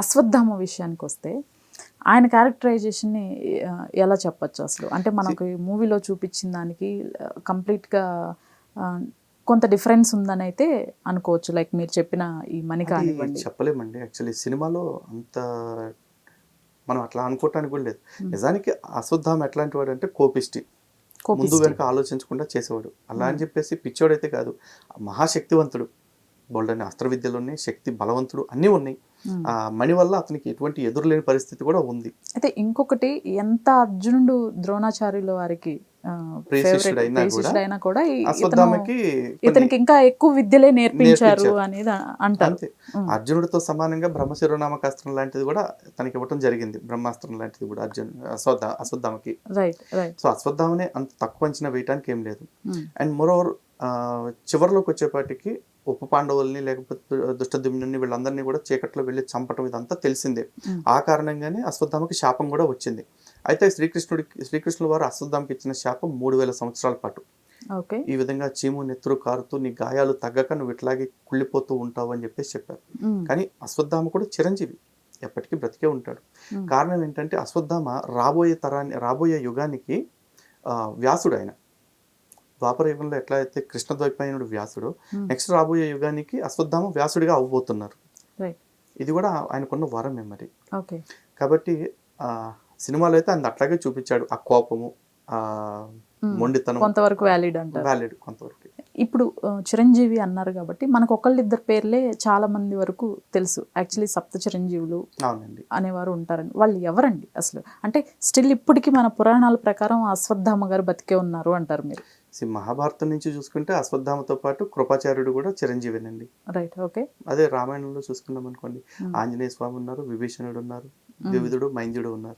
అశ్వత్థామ విషయానికి వస్తే ఆయన క్యారెక్టరైజేషన్ని ఎలా చెప్పొచ్చు అసలు? అంటే మనకి మూవీలో చూపించిన దానికి కంప్లీట్గా కొంత డిఫరెన్స్ ఉందని అయితే అనుకోవచ్చు. లైక్ మీరు చెప్పిన ఈ అది కానివ్వండి. చెప్పలేమండి. యాక్చువల్లీ సినిమాలో అంత మనం అట్లా అనుకోవటానికి కూడా లేదు. నిజానికి అశ్వత్థామ ఎట్లాంటి వాడు అంటే కోపిష్టి. ముందు. వెనక ఆలోచించకుండా చేసేవాడు. అలా అని చెప్పేసి పిచ్చోడైతే కాదు. మహాశక్తివంతుడు. బోల్డని అస్త్ర విద్యలోనే శక్తి బలవంతుడు అన్నీ ఉన్నాయి. ఆ మణి వల్ల అతనికి ఎటువంటి ఎదురులేని పరిస్థితి కూడా ఉంది. అయితే ఇంకొకటి ఎంత అర్జునుడు ద్రోణాచార్యుల వారికి అయినా కూడా ఇతనికి ఇంకా ఎక్కువ విద్యలే నేర్పించారు. అనేది అంటారు. అర్జునుడితో సమానంగా బ్రహ్మశిరోనామకాస్త్రం లాంటిది కూడా తనకి ఇవ్వటం జరిగింది. బ్రహ్మాస్త్రం లాంటిది కూడా అర్జున్ అశ్వత్థ అశ్వత్థామకి. రైట్ రైట్ సో అశ్వత్థామనే అంత తక్కువ అంచనా వేయటానికి ఏం లేదు. అండ్ మోరోవర్ చివరిలోకి వచ్చేపాటికి ఉప పాండవుల్ని లేకపోతే దుష్టద్యుమ్ని వీళ్ళందరినీ కూడా చీకట్లో వెళ్ళి చంపటం ఇదంతా తెలిసిందే. ఆ కారణంగానే అశ్వత్థామకి శాపం కూడా వచ్చింది. అయితే శ్రీకృష్ణుడికి శ్రీకృష్ణుల వారు అశ్వత్థామకి ఇచ్చిన శాపం మూడు వేల సంవత్సరాల పాటు. ఓకే. ఈ విధంగా చీము నెత్తురు కారుతూ నీ గాయాలు తగ్గక నువ్వు ఇట్లాగే కుళ్ళిపోతూ ఉంటావు అని చెప్పేసి చెప్పారు. కానీ అశ్వత్థామ కూడా చిరంజీవి ఎప్పటికీ బ్రతికే ఉంటాడు. కారణం ఏంటంటే అశ్వత్థామ రాబోయే తరాన్ని రాబోయే యుగానికి ఆ, వ్యాసుడు ఆయన. ద్వాపర యుగంలో ఎట్లా అయితే కృష్ణద్వైపాయనుడు వ్యాసుడు Hmm. నెక్స్ట్ రాబోయే యుగానికి అశ్వత్థామ వ్యాసుడిగా అవ్వబోతున్నారు. ఇది కూడా ఆయనకున్న వరమే మరి. కాబట్టి ఆ సినిమాలో అయితే ఆయన అట్లాగే చూపించాడు. ఆ కోపము ఆ ఉమ్. మొండితనం. కొంతవరకు వ్యాలిడ్ అంటారు. వ్యాలిడ్ కొంతవరకు. ఇప్పుడు చిరంజీవి అన్నారు కాబట్టి మనకు ఒకళ్ళిద్దరు పేర్లే చాలా మంది వరకు తెలుసు. యాక్చువల్లీ సప్త చిరంజీవులు అవునండి. అనేవారు ఉంటారండి. వాళ్ళు ఎవరండి అసలు? అంటే స్టిల్ ఇప్పటికీ మన పురాణాల ప్రకారం అశ్వత్థామ గారు బతికే ఉన్నారు అంటారు మీరు. సి మహాభారతం నుంచి చూసుకుంటే అశ్వత్థామతో పాటు కృపాచార్యుడు కూడా చిరంజీవేనండి. Right okay. అదే రామాయణంలో చూసుకున్నాం అనుకోండి. ఆంజనేయ స్వామి ఉన్నారు విభీషణుడు ఉన్నారు ద్వివిధుడు మైంద్యుడు ఉన్నారు.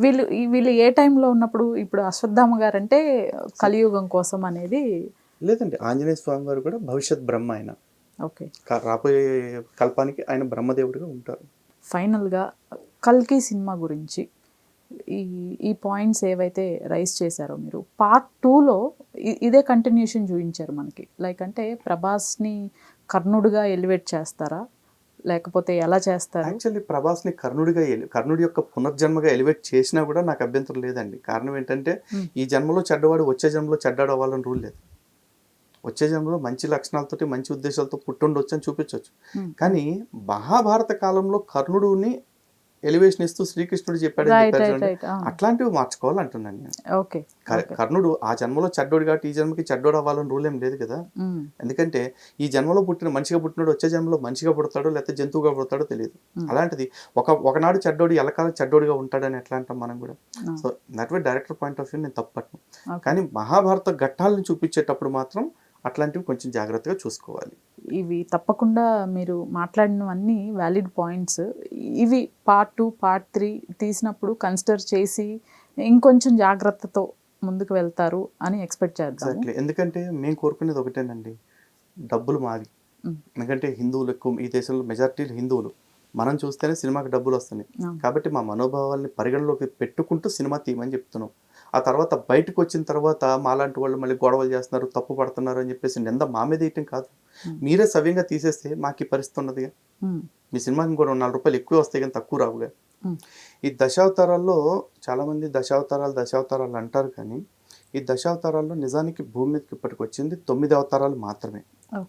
వీళ్ళు ఈ- వీళ్ళు ఏ టైంలో ఉన్నప్పుడు ఇప్పుడు అశ్వత్థామ గారు అంటే కలియుగం కోసం అనేది లేదండి ఆంజనేయ స్వామి వారు కూడా భవిష్యత్ బ్రహ్మ ఆయన. ఓకే. క- రాబోయే కల్పానికి ఆయన బ్రహ్మదేవుడిగా ఉంటారు. ఫైనల్గా కల్కి సినిమా గురించి ఈ ఈ పాయింట్స్ ఏవైతే రైస్ చేశారో మీరు పార్ట్ టూలో ఇదే కంటిన్యూషన్ చూపించారు మనకి. లైక్ అంటే ప్రభాస్ని కర్ణుడిగా ఎలివేట్ చేస్తారా? లేకపోతే ఎలా చేస్తారు? యాక్చువల్లీ ప్రభాస్ని కర్ణుడిగా కర్ణుడి యొక్క పునర్జన్మగా ఎలివేట్ చేసినా కూడా నాకు అభ్యంతరం లేదండి. కారణం ఏంటంటే Hmm. ఈ జన్మలో చెడ్డవాడు వచ్చే జన్మలో చెడ్డాడు అవ్వాలని రూల్ లేదు. వచ్చే జన్మలో మంచి లక్షణాలతోటి మంచి ఉద్దేశాలతో పుట్టుండొచ్చు అని చూపించవచ్చు Hmm. కానీ మహాభారత కాలంలో కర్ణుడిని ఎలివేషన్ ఇస్తూ శ్రీకృష్ణుడు. రైట్ అట్లాంటివి మార్చుకోవాలంటున్నాను నేను. కర్ణుడు ఆ జన్మలో చెడ్డోడు కాబట్టి ఈ జన్మకి చెడ్డోడు అవ్వాలని రూల్ ఏం లేదు కదా? ఎందుకంటే ఈ జన్మలో పుట్టిన మంచిగా పుట్టినాడు వచ్చే జన్మలో మంచిగా పుడతాడో లేకపోతే జంతువుగా పుడతాడో తెలియదు. Hmm. అలాంటిది ఒక ఒకనాడు చెడ్డోడు ఎలకాలం చెడ్డోడుగా ఉంటాడని ఎట్లా అంటాం మనం కూడా? So that way director point of view నేను తప్పట్ను కానీ మహాభారత ఘట్టాలను చూపించేటప్పుడు మాత్రం అట్లాంటివి కొంచెం జాగ్రత్తగా చూసుకోవాలి. ఇవి తప్పకుండా మీరు మాట్లాడినవన్నీ వ్యాలిడ్ పాయింట్స్ ఇవి పార్ట్ టూ పార్ట్ త్రీ తీసినప్పుడు కన్సిడర్ చేసి ఇంకొంచెం జాగ్రత్తతో ముందుకు వెళ్తారు అని ఎక్స్పెక్ట్ చేద్దాం ఎందుకంటే మేము కోరుకునేది ఒకటేనండి. డబ్బులు Mm. ఎందుకంటే హిందువులు ఎక్కువ ఈ దేశంలో మెజారిటీ హిందువులు. మనం చూస్తేనే సినిమాకి డబ్బులు వస్తున్నాయి. కాబట్టి మా మనోభావాల్ని పరిగణలోకి పెట్టుకుంటూ సినిమా తీయమని చెప్తున్నాం. ఆ తర్వాత బయటకు వచ్చిన తర్వాత మాలాంటి వాళ్ళు మళ్ళీ గొడవలు చేస్తున్నారు తప్పు పడుతున్నారు అని చెప్పేసి నింద మా మీద వేయటం కాదు. మీరే సవ్యంగా తీసేస్తే మాకు ఈ పరిస్థితి ఉన్నదిగా ఉమ్, మీ సినిమాకి ఇంకో రెండు నాలుగు రూపాయలు ఎక్కువ వస్తాయి కానీ తక్కువ రావుగా Hmm. ఈ దశావతారాల్లో చాలామంది దశావతారాలు దశావతారాలు అంటారు కానీ ఈ దశావతారాల్లో నిజానికి భూమి మీదకి ఇప్పటికి వచ్చింది తొమ్మిది అవతారాలు మాత్రమే.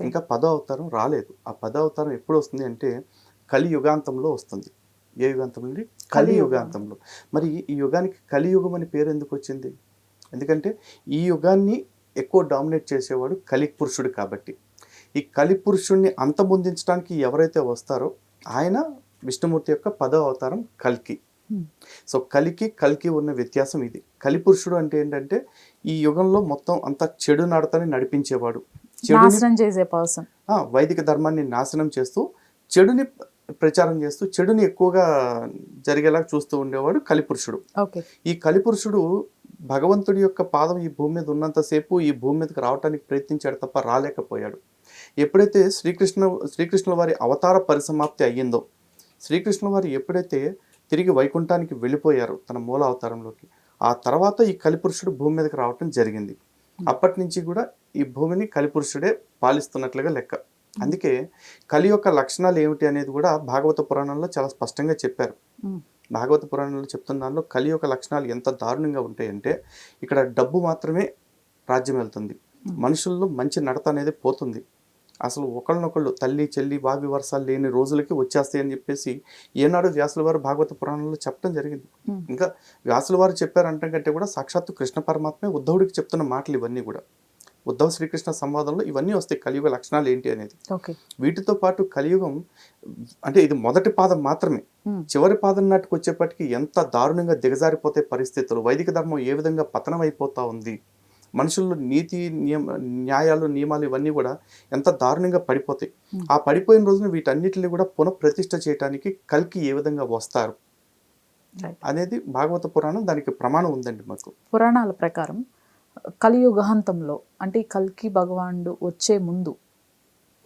ఇంకా పదో అవతారం రాలేదు. ఆ పదో అవతారం ఎప్పుడు వస్తుంది అంటే కలి యుగాంతంలో వస్తుంది. ఏ యుగాంతం నుండి కలి. యుగాంతంలో మరి ఈ యుగానికి కలియుగం అని పేరు ఎందుకు వచ్చింది? ఎందుకంటే ఈ యుగాన్ని ఎక్కువ డామినేట్ చేసేవాడు కలి పురుషుడు కాబట్టి. ఈ కలి పురుషుడిని అంతమొందించడానికి ఎవరైతే వస్తారో ఆయన విష్ణుమూర్తి యొక్క పదో అవతారం కల్కి. Hmm. సో కలికి కల్కి ఉన్న వ్యత్యాసం ఇది. కలిపురుషుడు అంటే ఏంటంటే ఈ యుగంలో మొత్తం అంతా చెడు నడతని నడిపించేవాడు. నాశనం చేసే పర్సన్. వైదిక ధర్మాన్ని నాశనం చేస్తూ చెడుని ప్రచారం చేస్తూ చెడుని ఎక్కువగా జరిగేలా చూస్తూ ఉండేవాడు కలిపురుషుడు ఈ కలిపురుషుడు భగవంతుడి యొక్క పాదం ఈ భూమి మీద ఉన్నంతసేపు ఈ భూమి మీదకి రావడానికి ప్రయత్నించాడు తప్ప రాలేకపోయాడు. ఎప్పుడైతే శ్రీకృష్ణ శ్రీకృష్ణుల వారి అవతార పరిసమాప్తి అయ్యిందో శ్రీకృష్ణుల వారు ఎప్పుడైతే తిరిగి వైకుంఠానికి వెళ్ళిపోయారో తన మూల అవతారంలోకి ఆ తర్వాత ఈ కలిపురుషుడు భూమి మీదకి రావటం జరిగింది. అప్పటి నుంచి కూడా ఈ భూమిని కలిపురుషుడే పాలిస్తున్నట్లుగా లెక్క. అందుకే కలి యొక్క లక్షణాలు ఏమిటి అనేది కూడా భాగవత పురాణంలో చాలా స్పష్టంగా చెప్పారు. భాగవత పురాణంలో చెప్తున్న దానిలో కలి యొక్క లక్షణాలు ఎంత దారుణంగా ఉంటాయంటే ఇక్కడ డబ్బు మాత్రమే రాజ్యం వెళ్తుంది. మనుషుల్లో మంచి నడత అనేది పోతుంది. అసలు ఒకళ్ళనొకళ్ళు తల్లి చెల్లి వావి వరసాలు లేని రోజులకి వచ్చేస్తాయి అని చెప్పేసి ఏనాడు వ్యాసుల వారు భాగవత పురాణంలో చెప్పడం జరిగింది. ఇంకా వ్యాసుల వారు చెప్పారంటే కంటే కూడా సాక్షాత్తు కృష్ణ పరమాత్మే ఉద్ధవుడికి చెప్తున్న మాటలు ఇవన్నీ కూడా. ఉద్ధవ శ్రీకృష్ణ సంవాదంలో ఇవన్నీ వస్తాయి. కలియుగ లక్షణాలు ఏంటి అనేది. వీటితో పాటు కలియుగం అంటే ఇది మొదటి పాదం మాత్రమే. చివరి పాదం నాటికి వచ్చేప్పటికి ఎంత దారుణంగా దిగజారిపోతే పరిస్థితులు. వైదిక ధర్మం ఏ విధంగా పతనం అయిపోతా ఉంది? మనుషుల్లో నీతి నియమ న్యాయాలు నియమాలు ఇవన్నీ కూడా ఎంత దారుణంగా పడిపోతాయి. ఆ పడిపోయిన రోజున వీటన్నిటిని కూడా పునఃప్రతిష్ఠ చేయడానికి కల్కి ఏ విధంగా వస్తారు? అనేది భాగవత పురాణం దానికి ప్రమాణం ఉందండి మాకు. పురాణాల ప్రకారం కలియుగహంతంలో అంటే కల్కి భగవానుడు వచ్చే ముందు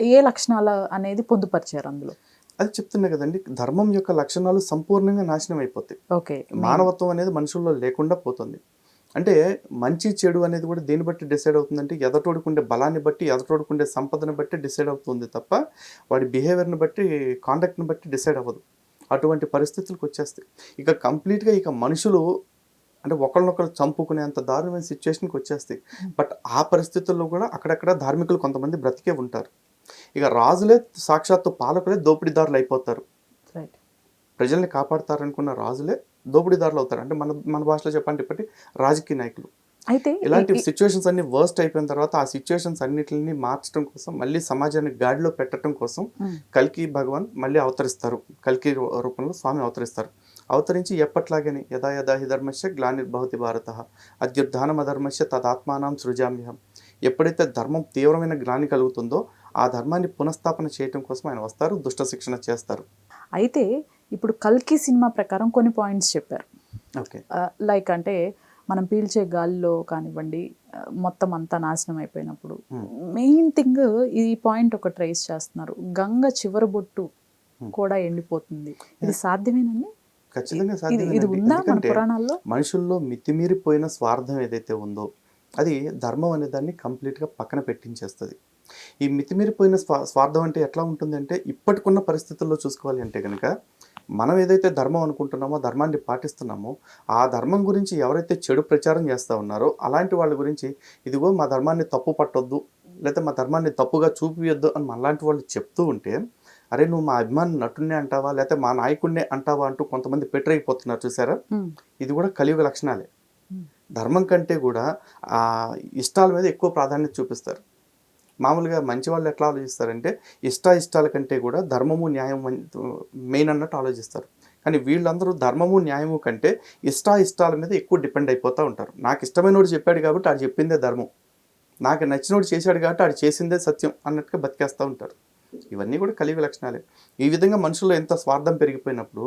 ఏ లక్షణాల అనేది పొందుపరిచారు అందులో? అది చెప్తున్నా కదండి ధర్మం యొక్క లక్షణాలు సంపూర్ణంగా నాశనం అయిపోతాయి. ఓకే. మానవత్వం అనేది మనుషుల్లో లేకుండా పోతుంది. అంటే మంచి చెడు అనేది కూడా దేని బట్టి డిసైడ్ అవుతుందంటే ఎదటోడుకుండే బలాన్ని బట్టి ఎదటోడుకుండే సంపదను బట్టి డిసైడ్ అవుతుంది తప్ప వాడి బిహేవియర్ని బట్టి కాండక్ట్ని బట్టి డిసైడ్ అవ్వదు. అటువంటి పరిస్థితులకు వచ్చేస్తాయి. ఇక కంప్లీట్గా ఇక మనుషులు అంటే ఒకళ్ళనొకరు చంపుకునేంత దారుణమైన సిచ్యువేషన్కి వచ్చేస్తాయి. బట్ ఆ పరిస్థితుల్లో కూడా అక్కడక్కడ ధార్మికులు కొంతమంది బ్రతికే ఉంటారు. ఇక రాజులే సాక్షాత్తు పాలకులే దోపిడీదారులు అయిపోతారు ప్రజల్ని కాపాడతారనుకున్న రాజులే దోపిడీదారులు అవుతారు. అంటే మన మన భాషలో చెప్పండి ఇప్పటి రాజకీయ నాయకులు. అయితే ఇలాంటి సిచ్యువేషన్స్ అన్ని వర్స్ట్ అయిపోయిన తర్వాత ఆ సిచ్యువేషన్స్ అన్నిటిని మార్చడం కోసం మళ్ళీ సమాజాన్ని గాడిలో పెట్టడం కోసం కల్కి భగవాన్ మళ్ళీ అవతరిస్తారు. కల్కి రూపంలో స్వామి అవతరిస్తారు. అవతరించి ఎప్పట్లాగని యథా యథా హి ధర్మస్య గ్లానిర్భవతి భారత అద్యుద్ధానం అధర్మస్య తదాత్మానం సృజామ్యహం. ఎప్పుడైతే ధర్మం తీవ్రమైన గ్లాని కలుగుతుందో ఆ ధర్మాన్ని పునఃస్థాపన చేయడం కోసం ఆయన వస్తారు దుష్ట శిక్షణ చేస్తారు. అయితే ఇప్పుడు కల్కి సినిమా ప్రకారం కొన్ని పాయింట్స్ చెప్పారు. లైక్ అంటే మనం పీల్చే గాలిలో కానివ్వండి మొత్తం అంతా నాశనం అయిపోయినప్పుడు. Hmm. మెయిన్ థింగ్ ఈ పాయింట్ ఒక ట్రేస్ చేస్తున్నారు. గంగ చివరి బొట్టు Hmm. కూడా ఎండిపోతుంది. ఇది సాధ్యమేనండి? ఖచ్చితంగా ఇది ఉందా మన పురాణాల్లో? మనుషుల్లో మితిమీరిపోయిన స్వార్థం ఏదైతే ఉందో అది ధర్మం అనే దాన్ని కంప్లీట్గా పక్కన పెట్టించేస్తుంది. ఈ మితిమీరిపోయిన స్వా స్వార్థం అంటే ఎట్లా ఉంటుందంటే ఇప్పటికున్న పరిస్థితుల్లో చూసుకోవాలి అంటే కనుక మనం ఏదైతే ధర్మం అనుకుంటున్నామో ధర్మాన్ని పాటిస్తున్నామో ఆ ధర్మం గురించి ఎవరైతే చెడు ప్రచారం చేస్తూ ఉన్నారో అలాంటి వాళ్ళ గురించి ఇదిగో మా ధర్మాన్ని తప్పు పట్టొద్దు లేకపోతే మా ధర్మాన్ని తప్పుగా చూపియొద్దు అని మనలాంటి వాళ్ళు చెప్తూ ఉంటే అరే నువ్వు మా అభిమాని నటున్నే అంటావా లేకపోతే మా నాయకుడినే అంటావా అంటూ కొంతమంది పెట్టరైపోతున్నారు చూసారా. ఇది కూడా కలియుగ లక్షణాలే. ధర్మం కంటే కూడా ఆ ఇష్టాల మీద ఎక్కువ ప్రాధాన్యత చూపిస్తారు మామూలుగా మంచి వాళ్ళు ఎట్లా ఆలోచిస్తారంటే ఇష్ట ఇష్టాల కంటే కూడా ధర్మము న్యాయం మెయిన్ అన్నట్టు ఆలోచిస్తారు. కానీ వీళ్ళందరూ ధర్మము న్యాయము కంటే ఇష్ట ఇష్టాల మీద ఎక్కువ డిపెండ్ అయిపోతూ ఉంటారు. నాకు ఇష్టమైనోడు చెప్పాడు కాబట్టి ఆడు చెప్పిందే ధర్మం. నాకు నచ్చినోడు చేశాడు కాబట్టి ఆడు చేసిందే సత్యం అన్నట్టుగా బతికేస్తూ ఉంటారు. ఇవన్నీ కూడా కలిగే లక్షణాలే. ఈ విధంగా మనుషుల్లో ఎంత స్వార్థం పెరిగిపోయినప్పుడు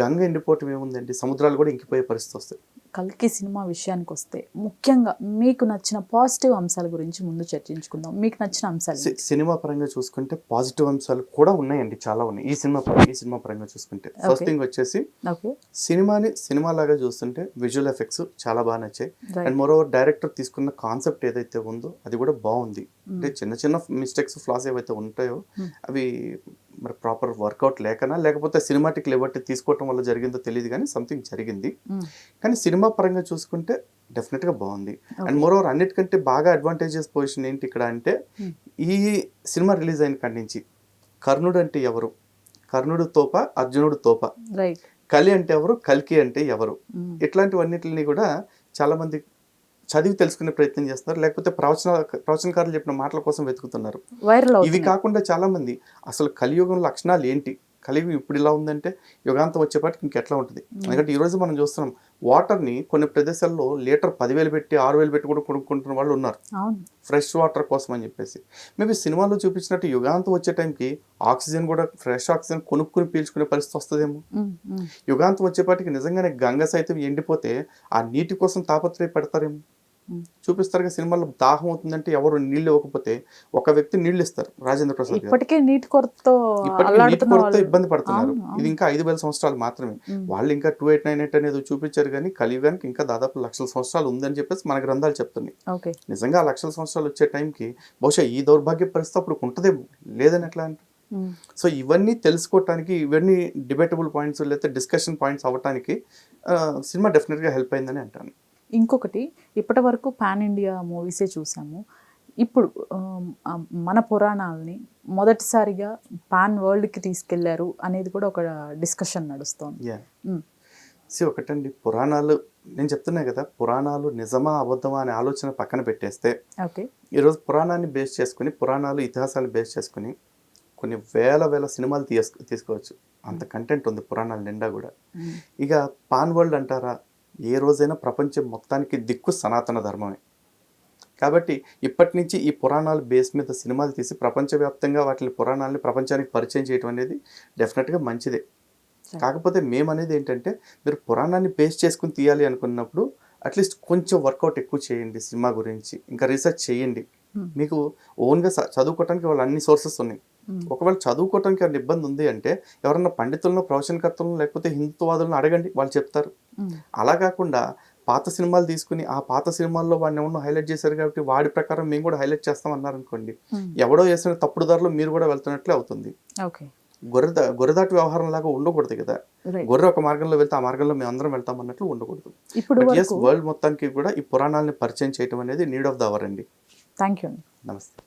గంగ ఎండిపోవటం ఏముందండి? సముద్రాలు కూడా ఇంకిపోయే పరిస్థితి వస్తాయి. కల్కి సినిమా విషయానికి వస్తే ముఖ్యంగా మీకు నచ్చిన పాజిటివ్ అంశాల గురించి ముందు చర్చించుకుందాం. మీకు నచ్చిన అంశాలు సినిమా పరంగా చూసుకుంటే పాజిటివ్ అంశాలు కూడా ఉన్నాయండి చాలా ఉన్నాయి. ఈ సినిమా పరంగా ఈ సినిమా పరంగా చూసుకుంటే. ఫస్ట్. థింగ్ వచ్చేసి సినిమాని సినిమా లాగా చూస్తుంటే విజువల్ ఎఫెక్ట్స్ చాలా బాగా నచ్చాయి. And right moreover director తీసుకున్న కాన్సెప్ట్ ఏదైతే ఉందో అది కూడా బాగుంది. అంటే చిన్న చిన్న మిస్టేక్స్ ఫ్లాస్ ఏవైతే ఉంటాయో Hmm. అవి మరి ప్రాపర్ వర్కౌట్ లేకనా? లేకపోతే సినిమాటిక్ లిబర్టీ తీసుకోవటం వల్ల జరిగిందో తెలియదు కానీ సంథింగ్ జరిగింది. కానీ సినిమా పరంగా చూసుకుంటే డెఫినెట్గా బాగుంది. అండ్ మోర్ ఓవర్ అన్నిటికంటే బాగా అడ్వాంటేజెస్ పొజిషన్ ఏంటి ఇక్కడ అంటే. ఈ సినిమా రిలీజ్ అయిన కాడి నుంచి కర్ణుడు అంటే ఎవరు? కర్ణుడు తోప అర్జునుడు తోప. కలి అంటే ఎవరు? కల్కి అంటే ఎవరు? ఇట్లాంటివన్నిటిని కూడా చాలా మంది చదివి తెలుసుకునే ప్రయత్నం చేస్తున్నారు లేకపోతే ప్రవచన ప్రవచనకారులు చెప్పిన మాటల కోసం వెతుకుతున్నారు. వైరల్ ఇవి కాకుండా చాలా మంది అసలు కలియుగం లక్షణాలు ఏంటి? కలియుగం ఇప్పుడు ఇలా ఉందంటే యుగాంతం వచ్చేపాటికి ఇంకెట్లా ఉంటుంది? ఎందుకంటే ఈ రోజు మనం చూస్తున్నాం వాటర్ని కొన్ని ప్రదేశాల్లో లీటర్ పదివేలు పెట్టి ఆరు వేలు పెట్టి కూడా కొనుక్కుంటున్న వాళ్ళు ఉన్నారు. ఫ్రెష్ వాటర్ కోసం అని చెప్పేసి. మేబీ సినిమాలో చూపించినట్టు యుగాంతం వచ్చే టైంకి ఆక్సిజన్ కూడా ఫ్రెష్ ఆక్సిజన్ కొనుక్కుని పీల్చుకునే పరిస్థితి వస్తుందేమో. యుగాంతం వచ్చేపాటికి నిజంగానే గంగ సైతం ఎండిపోతే ఆ నీటి కోసం తాపత్రయ పెడతారేమో. చూపిస్తారు సినిమాలో దాహం అవుతుందంటే ఎవరు నీళ్ళు ఇవ్వకపోతే ఒక వ్యక్తి నీళ్ళు ఇస్తారు రాజేంద్ర ప్రసాద్ ఇప్పటికే నీటి కొరతతో నీటి కొరత ఇబ్బంది పడుతున్నారు. ఇది ఇంకా ఐదు వేల సంవత్సరాలు మాత్రమే. వాళ్ళు ఇంకా టూ ఎయిట్ నైన్ ఎయిట్ అనేది చూపించారు కానీ కలియుగానికి ఇంకా దాదాపు లక్షల సంవత్సరాలు ఉందని చెప్పేసి మన గ్రంథాలు చెప్తున్నాయి. నిజంగా ఆ లక్షల సంవత్సరాలు వచ్చే టైంకి బహుశా ఈ దౌర్భాగ్య పరిస్థితి అప్పుడు ఉంటుందేమో లేదని ఎట్లా అంటే. సో ఇవన్నీ తెలుసుకోవటానికి ఇవన్నీ డిబేటబుల్ పాయింట్స్ లేకపోతే డిస్కషన్ పాయింట్స్ అవ్వటానికి సినిమా డెఫినెట్గా హెల్ప్ అయిందని అంటాను. ఇంకొకటి ఇప్పటి వరకు పాన్ ఇండియా మూవీసే చూసాము. ఇప్పుడు మన పురాణాలని మొదటిసారిగా పాన్ వరల్డ్కి తీసుకెళ్ళారు అనేది కూడా ఒక డిస్కషన్ నడుస్తోంది. సి ఒకటండి పురాణాలు నేను చెప్తున్నా కదా పురాణాలు నిజమా అబద్ధమా అనే ఆలోచన పక్కన పెట్టేస్తే ఓకే. ఈరోజు పురాణాన్ని బేస్ చేసుకుని పురాణాలు ఇతిహాసాలు బేస్ చేసుకుని కొన్ని వేల వేల సినిమాలు తీస్ తీసుకోవచ్చు. అంత కంటెంట్ ఉంది పురాణాల నిండా కూడా. ఇక పాన్ వరల్డ్ అంటారా? ఏ రోజైనా ప్రపంచం మొత్తానికి దిక్కు సనాతన ధర్మమే కాబట్టి ఇప్పటి నుంచి ఈ పురాణాల బేస్ మీద సినిమాలు తీసి ప్రపంచవ్యాప్తంగా వాటి పురాణాలని ప్రపంచానికి పరిచయం చేయడం అనేది డెఫినెట్గా మంచిదే. కాకపోతే మేము అనేది ఏంటంటే మీరు పురాణాన్ని బేస్ చేసుకుని తీయాలి అనుకున్నప్పుడు అట్లీస్ట్ కొంచెం వర్కౌట్ ఎక్కువ చేయండి సినిమా గురించి ఇంకా రీసెర్చ్ చేయండి. మీకు ఓన్గా చదువుకోవడానికి వాళ్ళు అన్ని సోర్సెస్ ఉన్నాయి. ఒకవేళ చదువుకోవడానికి ఇబ్బంది ఉంది అంటే ఎవరన్నా పండితులను ప్రవచనకర్తలను లేకపోతే హిందుత్వవాదులను అడగండి వాళ్ళు చెప్తారు. అలా కాకుండా పాత సినిమాలు తీసుకుని ఆ పాత సినిమాల్లో వాడిని ఎవరినో హైలైట్ చేశారు కాబట్టి వాడి ప్రకారం మేము కూడా హైలైట్ చేస్తాం అన్నారు అనుకోండి. ఎవడో వేసిన తప్పుడు దారిలో మీరు కూడా వెళ్తున్నట్లే అవుతుంది. గొర్రె గొర్రెదాటి వ్యవహారం లాగా ఉండకూడదు కదా. గొర్రె ఒక మార్గంలో వెళ్తే ఆ మార్గంలో మేము అందరం వెళ్తాం అన్నట్లు ఉండకూడదు. ఇప్పుడు ఎస్ వరల్డ్ మొత్తానికి కూడా ఈ పురాణాలని పరిచయం చేయడం అనేది నీడ్ ఆఫ్ ద అవర్ అండి. థ్యాంక్ యూ అండి. నమస్తే.